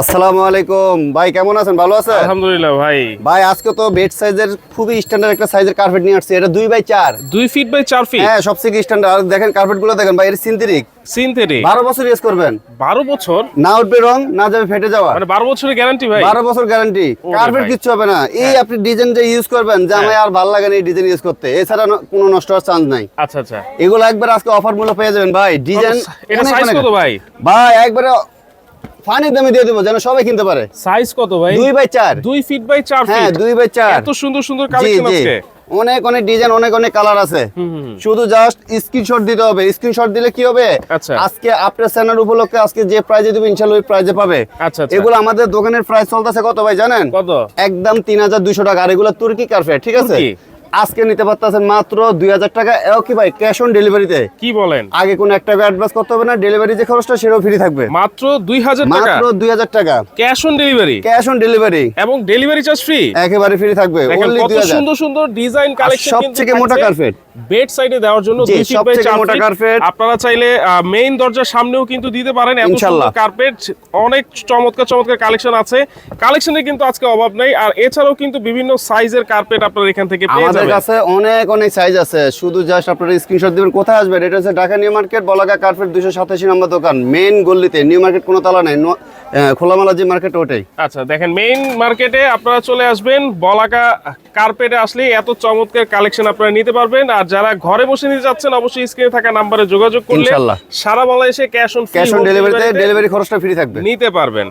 আসসালামু আলাইকুম। ভাই কেমন আছেন? ভালো আছেন? আলহামদুলিল্লাহ ভাই। ভাই আজকে তো বেড সাইজের খুবই স্ট্যান্ডার্ড একটা সাইজের কার্পেট নিয়ে আসছে। এটা দুই বাই চার। দুই ফিট বাই চার ফিট হ্যাঁ সবথেকে স্ট্যান্ডার্ড আর দেখেন কার্পেটগুলো দেখেন ভাই এটা সিনথেটিক সিনথেটিক বারো বছর ইউজ করবেন। বারো বছর? না উঠবে রং না যাবে ফেটে যাওয়া। মানে বারো বছরের গ্যারান্টি ভাই? বারো বছর গ্যারান্টি কার্পেট কিচ্ছু হবে না। এই আপনি ডিজাইন যে ইউজ করবেন যে আমার আর ভালো লাগে না এই ডিজাইন ইউজ করতে। এছাড়া কোনো নষ্ট হওয়ার চান্স নাই। আচ্ছা আচ্ছা। এগুলো একবার আজকে অফার মূল্য পেয়ে যাবেন ভাই। ডিজাইন এটা সাইজ কত ভাই? ভাই একবারে ফানি দামে দিয়ে দেবো যেন সবাই কিনতে পারে। সাইজ কত ভাই? দুই বাই চার। দুই ফিট বাই চার হ্যাঁ দুই বাই চার। এত সুন্দর সুন্দর কালেকশন আছে অনেক অনেক ডিজাইন অনেক অনেক কালার আছে। শুধু জাস্ট স্ক্রিনশট দিতে হবে। স্ক্রিনশট দিলে কি হবে? আচ্ছা। আজকে আপনার চ্যানেল উপলক্ষে আজকে যে প্রাইজে দেবে ইনশাল্লাহ ওই প্রাইজে পাবে। আচ্ছা আচ্ছা। এগুলো আমাদের দোকানের প্রাইস চলতেছে কত ভাই জানেন? কত? একদম তিন হাজার দুইশো টাকা। আর এগুলো তুর্কি কার্পেট ঠিক আছে? আজকে নিতে পারতেছেন মাত্র দুই হাজার টাকা। এও কি ভাই ক্যাশ অন ডেলিভারিতে কি বলেন? আগে কোনো একটা অ্যাডভান্স করতে হবে না ডেলিভারি যে খরচটা সেটাও ফ্রি থাকবে। মাত্র দুই হাজার টাকা? মাত্র দুই হাজার টাকা। Cash on delivery cash on delivery এবং ডেলিভারি চার্জ ফ্রি একেবারে ফ্রি থাকবে। অনলি দুই সুন্দর সুন্দর ডিজাইন কালেকশন সবথেকে মোটা carpet। বেড সাইডে দেওয়ার জন্য দুই ফিট বাই চার মোটা carpet। আপনারা চাইলে মেইন দরজার সামনেও কিন্তু দিতে পারেন। এত সুন্দর কার্পেট অনেক চমৎকার চমৎকার কালেকশন আছে। কালেকশনে কিন্তু আজকে অভাব নেই। আর এছাড়াও কিন্তু বিভিন্ন সাইজের কার্পেট আপনারা এখান থেকে পেয়ে আমাদের কাছে অনেক অনেক সাইজ আছে। শুধু জাস্ট আপনারা স্ক্রিনশট দিবেন কোথায় আসবেন? এটা হচ্ছে Dhaka new market Balaka carpet দুশো সাতাশি নম্বর দোকান মেইন গল্লিতে। নিউ মার্কেট কোনো তালা নেই খোলামেলা যে মার্কেট ওটাই। আচ্ছা দেখেন মেইন মার্কেটে আপনারা চলে আসবেন বলাকা কার্পেটে আসলে এত চমৎকার কালেকশন আপনারা নিতে পারবেন। আর যারা ঘরে বসে নিতে যাচ্ছেন অবশ্যই স্ক্রিনে থাকা নাম্বারে যোগাযোগ করলে। সারা বাংলাদেশে ক্যাশ অন ক্যাশ অন ডেলিভারিতে ডেলিভারি খরচটা ফ্রি থাকবে। নিতে পারবেন।